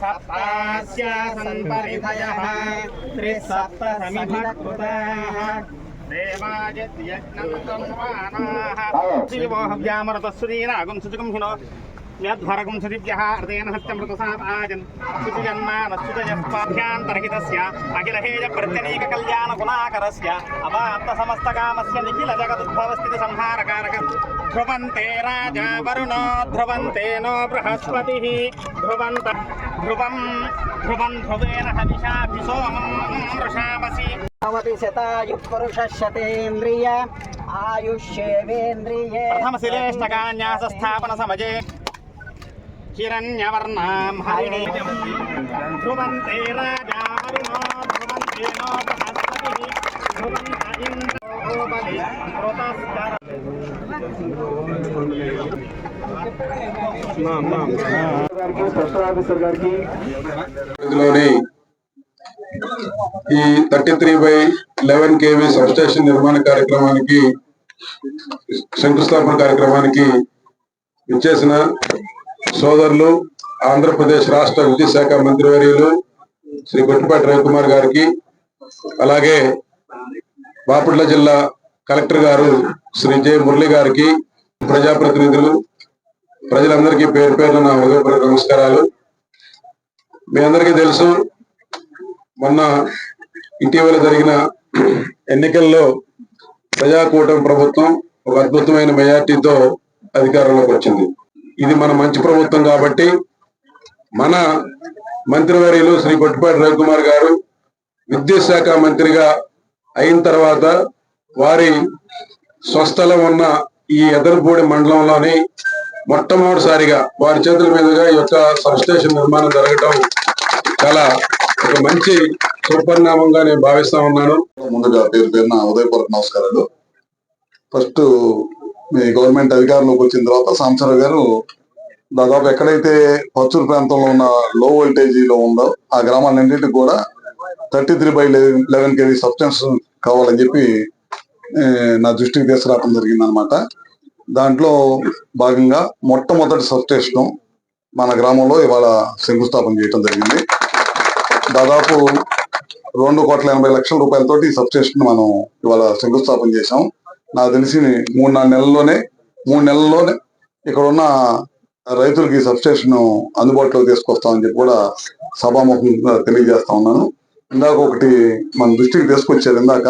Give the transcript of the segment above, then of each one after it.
సప్తాస్యాసన్ పరిధయః త్రిసప్తసమిభక్ృతాः దేవాయజ్ఞం సంవానాः GO హవ్యామరతస్సురీనాగం సుజుగం హినో యద్భరగం సుదిభ్యः అర్ధేన సత్యమృతసాపాజన్ శుచిజన్మానశ్చుతయస్పాభ్యాంతరహితస్య అఖిలహేయ ప్రత్యనీక కళ్యాణ గుణాకరస్య అవాప్త సమస్త కామస్య నిఖిల జగదుద్భవస్థితి సంహారకారక ధ్రువంతే రాజా వరుణో ధ్రువంతే no బృహస్పతిः ధ్రువంత ధ్రువం ధ్రువం ధ్రువేణ ఈ thirty three by eleven KV substation నిర్మాణ కార్యక్రమానికి శంకుస్థాపన కార్యక్రమానికి ఇచ్చేసిన సోదరులు ఆంధ్రప్రదేశ్ రాష్ట్ర విద్యుత్ శాఖ మంత్రివర్యులు శ్రీ గుట్టిపాటి రవికుమార్ గారికి అలాగే బాపట్ల జిల్లా కలెక్టర్ గారు శ్రీ జె మురళి గారికి ప్రజాప్రతినిధులు ప్రజలందరికీ పేరు పేరున నా హృదయపూర్వక నమస్కారాలు. మీ అందరికీ తెలుసు మొన్న ఇటీవల జరిగిన ఎన్నికల్లో ప్రజాకూటమి ప్రభుత్వం ఒక అద్భుతమైన మెజార్టీతో అధికారంలోకి వచ్చింది. ఇది మన మంచి ప్రభుత్వం కాబట్టి మన మంత్రివర్యులు శ్రీ కొట్టిపాటి రవికుమార్ గారు విద్యుత్ శాఖ మంత్రిగా అయిన తర్వాత వారి స్వస్థలం ఉన్న ఈ ఎదరపూడి మండలంలోని మొట్టమొదటిసారిగా వారి చేతుల మీదుగా ఈ యొక్క సబ్స్టేషన్ నిర్మాణం జరగటం చాలా ఒక మంచి సుపరిణామంగా నేను భావిస్తా ఉన్నాను. ముందుగా పేరు పేరున ఉదయపూర్వక నమస్కారాలు. ఫస్ట్ మీ గవర్నమెంట్ అధికారంలోకి వచ్చిన తర్వాత సాంబశివరావు గారు దాదాపు ఎక్కడైతే పచ్చూరు ప్రాంతంలో ఉన్న లో వోల్టేజీలో ఉందో ఆ గ్రామాలన్నింటికి కూడా thirty three by eleven KG substance కావాలని చెప్పి నా దృష్టికి తీసుకురావడం జరిగింది అనమాట దాంట్లో భాగంగా మొట్టమొదటి సబ్స్టేషన్ మన గ్రామంలో ఇవాళ శంకుస్థాపన చేయడం జరిగింది. దాదాపు రెండు కోట్ల ఎనభై లక్షల రూపాయలతోటి ఈ సబ్స్టేషన్ మనం ఇవాళ శంకుస్థాపన చేశాం. నాకు తెలిసి మూడు నాలుగు నెలల్లోనే మూడు నెలల్లోనే ఇక్కడ ఉన్న రైతులకి సబ్స్టేషన్ అందుబాటులో తీసుకొస్తామని చెప్పి కూడా సభాముఖంగా తెలియజేస్తా ఉన్నాను. ఇందాక ఒకటి మన దృష్టికి తీసుకొచ్చారు ఇందాక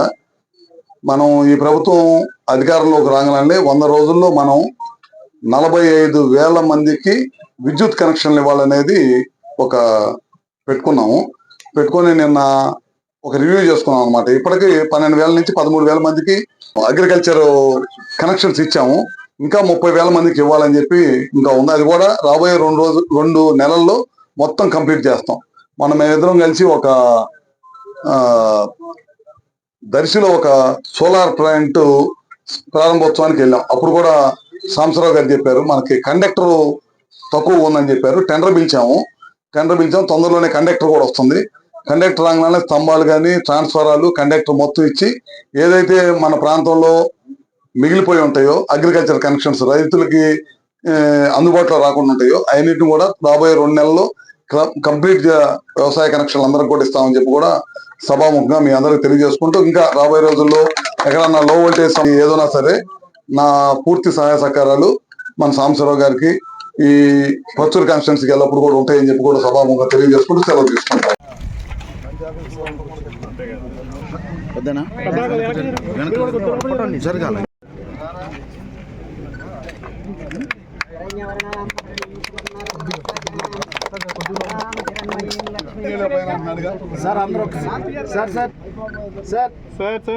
మనం ఈ ప్రభుత్వం అధికారంలోకి రాగానే వంద రోజుల్లో మనం నలభై ఐదు వేల మందికి విద్యుత్ కనెక్షన్లు ఇవ్వాలనేది ఒక పెట్టుకున్నాము. పెట్టుకొని నిన్న ఒక రివ్యూ చేసుకున్నాం అనమాట ఇప్పటికి పన్నెండు వేల నుంచి పదమూడు వేల మందికి అగ్రికల్చర్ కనెక్షన్స్ ఇచ్చాము. ఇంకా ముప్పై వేల మందికి ఇవ్వాలని చెప్పి ఇంకా ఉంది. అది కూడా రాబోయే రెండు రోజు రెండు నెలల్లో మొత్తం కంప్లీట్ చేస్తాం. మనం మేమిద్దరం కలిసి ఒక దర్శిలో ఒక సోలార్ ప్లాంట్ ప్రారంభోత్సవానికి వెళ్ళాం. అప్పుడు కూడా సాంసరావు గారు చెప్పారు మనకి కండక్టర్ తక్కువ ఉందని చెప్పారు. టెండర్ పిలిచాము. టెండర్ పిలిచాము. తొందరలోనే కండక్టర్ కూడా వస్తుంది. కండక్టర్ రాగానే స్తంభాలు కానీ ట్రాన్స్ఫారాలు కండక్టర్ మొత్తం ఇచ్చి ఏదైతే మన ప్రాంతంలో మిగిలిపోయి ఉంటాయో అగ్రికల్చర్ కనెక్షన్స్ రైతులకి అందుబాటులో రాకుండా ఉంటాయో అవన్నిటిని కూడా రాబోయే రెండు నెలల్లో కంప్లీట్ వ్యవసాయ కనెక్షన్లు అందరికి కూడా ఇస్తామని చెప్పి కూడా సభాముఖంగా మీ అందరికి తెలియజేసుకుంటూ ఇంకా రాబోయే రోజుల్లో ఎక్కడన్నా లో వోల్టేజ్ ఏదైనా సరే నా పూర్తి సహాయ సహకారాలు మన సాంబశివరావు గారికి ఈ పచ్చూరు కాన్స్టిట్యున్సీకి ఎల్లప్పుడు కూడా ఉంటాయని చెప్పి కూడా సభాముఖంగా తెలియజేసుకుంటూ సెలవు తీసుకుంటాం సార్ అందరూ sir sir. Sir. Sir sir.